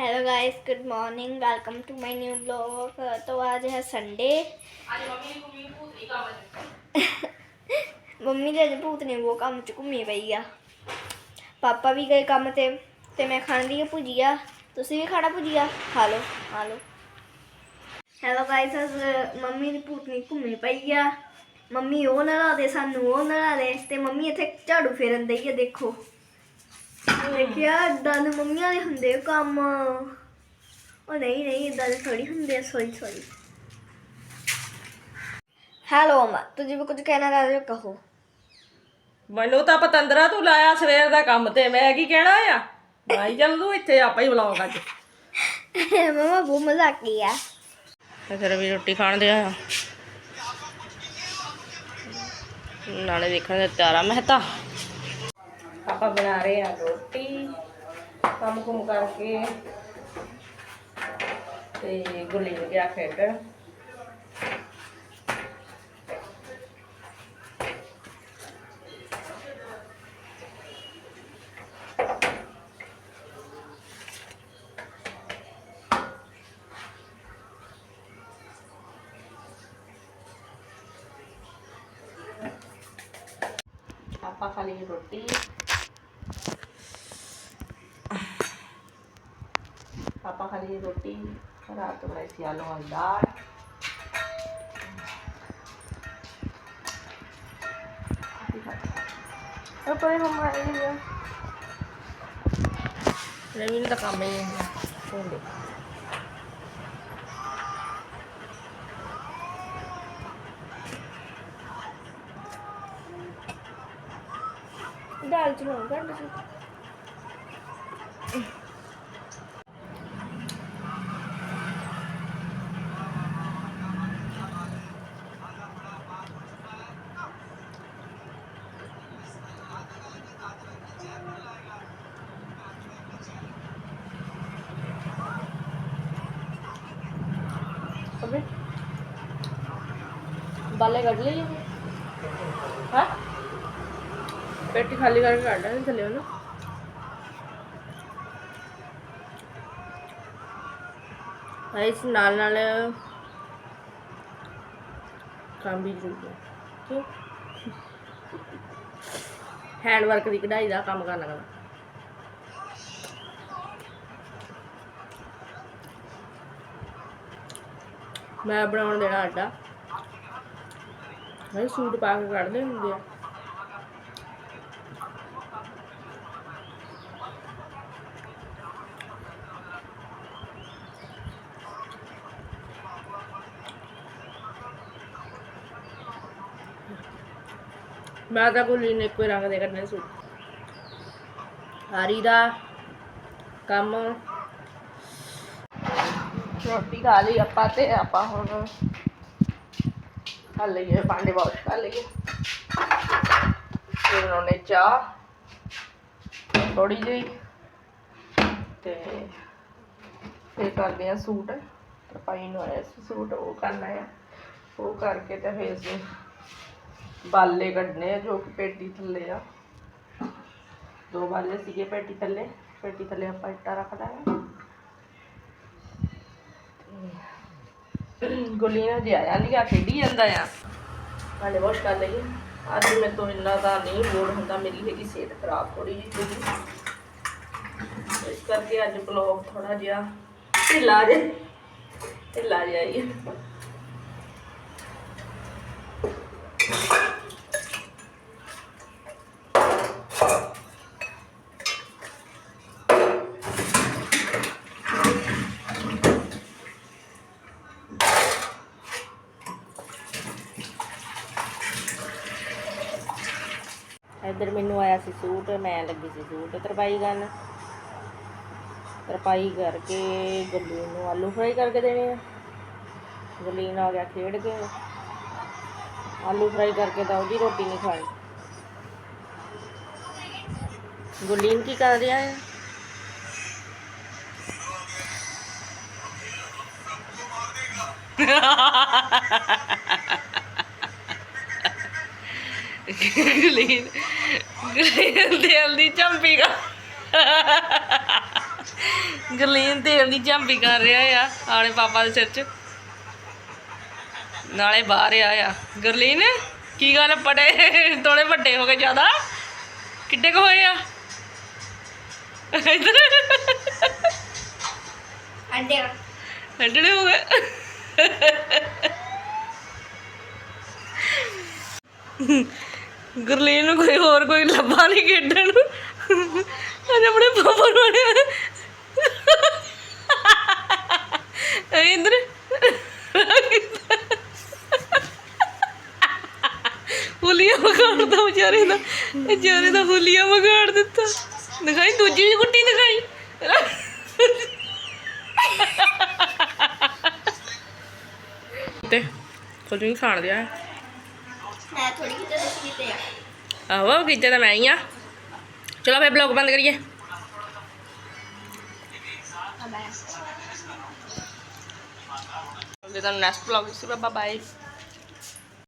hello guys good morning welcome to my new blog तो आज है संडे ਅੱਜ ਮੰਮੀ ਨੂੰ ਵੀ ਭੂਤਨੀ ਕੰਮ ਦਿੱਤਾ ਮੰਮੀ ਦੇ ਅੱਜ ਭੂਤ ਨੇ ਉਹ ਕੰਮ ਚ ਘੁੰਮੀ ਪਈ ਆ ਪਾਪਾ ਵੀ ਗਏ ਕੰਮ ਤੇ ਤੇ ਮੈਂ ਖਾਂਦੀ ਆ ਭੁਜੀਆ ਤੁਸੀਂ ਵੀ ਖਾਣਾ ਭੁਜੀਆ ਖਾ ਲਓ ਖਾ ਲਓ ਹੈਲੋ ਗਾਇਸ ਅੱਜ ਮੰਮੀ ਦੀ ਭੂਤਨੀ ਘੁੰਮੀ ਪਈ ਆ ਮੰਮੀ ਉਹ ਨਲਾ ਦੇ ਸਾਨੂੰ ਉਹ ਨਲਾ ਦੇ ਤੇ ਮੰਮੀ ਇੱਥੇ ਝਾੜੂ ਫੇਰਨ ਦਈ ਆ ਦੇਖੋ ਦੇਖਿਆ ਏਦਾਂ ਦੇ ਮੰਮੀਆਂ ਦੇ ਹੁੰਦੇ ਕੰਮ। ਉਹ ਨਹੀਂ ਨਹੀਂ ਇਦਾਂ ਦੇ ਥੋੜੀ ਹੁੰਦੇ ਸੌਰੀ ਸੌਰੀ। ਹੈਲੋ ਅਮਾ ਤੁਸੀਂ ਵੀ ਕੁਝ ਕਹਿਣਾ ਚਾਹਦੇ ਹੋ ਕਹੋ। ਮੈਨੂੰ ਤਾਂ ਪਤੰਦਰਾ ਤੂੰ ਲਾਇਆ ਸਵੇਰ ਦਾ ਕੰਮ ਤੇ ਮੈਂ ਕੀ ਕਹਿਣਾ ਆ? ਭਾਈ ਚੱਲ ਤੂੰ ਇੱਥੇ ਆਪਾਂ ਹੀ ਬੁਲਾਉਂਗਾ ਅੱਜ ਮਮਾ ਬਹੁਤ ਮਜ਼ਾਕੀ ਆ। ਤੇ ਫਿਰ ਵੀ ਰੋਟੀ ਖਾਣ ਦੇ ਆ। ਨਾਲੇ ਦੇਖਣ ਦੇ ਤਿਆਰਾ ਮਹਿਤਾ ਆਪਾਂ ਬਣਾ ਰਹੇ ਆ ਰੋਟੀ ਕੰਮ ਕੁਮ ਕਰਕੇ ਤੇ ਗੁੱਲੀ ਨੂੰ ਗਿਆ ਖੇਡਣ ਆਪਾਂ ਖਾ ਲਈ ਰੋਟੀ ਆਪਾਂ ਖਾ ਲਈ ਰੋਟੀ ਰਾਤ ਨੂੰ ਬਣਾਈ ਸੀ ਆਲੂ ਵਾਲੀ ਦਾਲ ਆਪਣੇ ਮੰਮਾ ਇਹ ਲਿਆ ਰਵੀਨ ਦਾ ਕੰਮ ਹੀ ਹੈ ਹੁੰਦੇ ਦਾਲ ਚ ਲੂਣ ਘੱਟ ਸੀ अबे बाले ਕੱਢ ਲਈ ਹਾਂ ਪੇਟੀ ਖਾਲੀ ਕਰਕੇ ਕੱਢ ਲੈਣੇ ਥੱਲੇ ਉਹਨੂੰ ਭਾਈ ਇਸ ਨਾਲ ਨਾਲ ਕੰਮ ਵੀ ਜ਼ਰੂਰੀ ਹੈ ਕਿਉਂ ਹੈਂਡ ਵਰਕ ਦੀ ਕਢਾਈ ਦਾ ਕੰਮ ਕਰਨਾ ਕਰਨਾ ਮੈਂ ਬਣਾਉਣ ਦੇਣਾ ਆਟਾ। ਮੈਂ ਸੂਟ ਪਾ ਕੇ ਕੱਢਦੇ ਹੁੰਦੇ ਆ। ਮੈਂ ਤਾਂ ਕੋਈ ਨੇ ਕੋਈ ਰੰਗ ਦੇ ਕੱਢਣੇ ਸੂਟ। ਹਾਰੀ ਦਾ ਕੰਮ। ਰੋਟੀ ਖਾ ਲਈ ਆਪਾਂ ਤੇ ਆਪਾਂ ਹੁਣ ਖਾ ਲਈਏ, ਭਾਂਡੇ ਵਾਸ਼ ਕਰ ਲਈਏ। ਫਿਰ ਉਹਨੇ ਚਾਹ ਥੋੜੀ ਜਿਹੀ ਤੇ ਫਿਰ ਕਰਦੇ ਆ ਸੂਟ। ਤਰਪਾਈ ਨੂੰ ਆਇਆ ਸੂਟ, ਉਹ ਕਰਨਾ ਹੈ ਉਹ ਕਰਕੇ ਤੇ ਫਿਰ ਅਸੀਂ ਬਾਲੇ ਕੱਢਨੇ ਆ ਜੋ ਕਿ ਪੇਟੀ ਥੱਲੇ ਆ। ਦੋ ਬਾਲੇ ਸੀਗੇ ਪੇਟੀ ਥੱਲੇ ਪੇਟੀ ਥੱਲੇ ਆਪਾਂ ਇੱਟਾ ਰੱਖ ਦਾਂਗੇ। ਗੁੱਲੀ ਨਾਲ ਜੇ ਆਇਆ ਨਹੀਂ ਆ ਖੇਡੀ ਜਾਂਦਾ ਆ। ਭਾਂਡੇ ਵਾਸ਼ ਕਰ ਲਈਏ ਅੱਜ ਮੈਂ ਤੋਂ ਇੰਨਾ ਦਾ ਨਹੀਂ ਲੋੜ ਹੁੰਦਾ, ਮੇਰੀ ਹੈਗੀ ਸਿਹਤ ਖਰਾਬ ਥੋੜੀ ਜਿਹੀ ਇਸ ਕਰਕੇ ਅੱਜ ਬਲੌਗ ਥੋੜਾ ਜਿਹਾ ਢਿੱਲਾ ਜੇ ਢਿੱਲਾ ਜਿਹਾ ਹੀ ਇੱਧਰ ਮੈਨੂੰ ਆਇਆ ਸੀ ਸੂਟ, ਮੈਂ ਲੱਗੀ ਸੀ ਸੂਟ ਤਰਪਾਈ ਕਰਨ। ਤਰਪਾਈ ਕਰਕੇ ਗੱਲੂ ਨੂੰ ਆਲੂ ਫਰਾਈ ਕਰਕੇ ਦੇਣੇ ਆ। ਗਲੀਨ ਆ ਗਿਆ ਖੇਡ ਕੇ। ਆਲੂ ਫਰਾਈ ਕਰਕੇ ਤਾਂ ਉਹਦੀ ਰੋਟੀ ਨਹੀਂ ਖਾਣੀ। ਗੁਲੀਨ ਕੀ ਕਰ ਰਿਹਾ ਹੈ ਗੁਲੀਨ ਗੁਲੀਨ ਦਿਲ ਦੀ ਚੰਪੀ ਗਾ ਗਰਲੀਨ ਤੇਲ ਦੀ ਝਾਂਬੀ ਕਰ ਰਿਹਾ ਆ ਆਲੇ ਪਾਪਾ ਦੇ ਸਿਰ 'ਚ। ਨਾਲੇ ਬਾਹਰ ਆ ਆ। ਗਰਲੀਨ ਕੀ ਗੱਲ ਪੜੇ ਥੋੜੇ ਵੱਡੇ ਹੋ ਗਏ ਜ਼ਿਆਦਾ? ਕਿੱਡੇ ਕੁ ਹੋਏ ਆ? ਇਧਰ। ਅੰਡੇ ਹੋ ਗਏ। ਗੁਰਲੀਨ ਨੂੰ ਕੋਈ ਹੋਰ ਕੋਈ ਲੱਭਾ ਨਹੀਂ ਖੇਡਣ ਨੂੰ। ਅੱਜ ਆਪਣੇ ਪਾਪਾ ਨੂੰ ਆਣਿਆ ਇੰਦਰ ਹੁਲੀਆ ਮਗਾੜਦਾ ਵਿਚਾਰੇ ਦਾ। ਵਿਚਾਰੇ ਦਾ ਹੁਲੀਆ ਮਗਾੜ ਦਿੱਤਾ। ਦਿਖਾਈ, ਦੂਜੀ ਵੀ ਗੁੱਟੀ ਦਿਖਾਈ। ਤੇ, ਕੁਝ ਨਹੀਂ ਖਾਣ ਦਿਆ। ਥੋੜੀ ਕਿਤੇ ਦੱਸੀ ਕਿਤੇ ਆ ਆਹੋ ਕੀਤਾ ਤਾਂ ਮੈਂ ਹੀ ਆ। ਚਲੋ ਫੇ ਬਲੌਗ ਬੰਦ ਕਰੀਏ। ਤੁਹਾਨੂੰ next blog see bye bye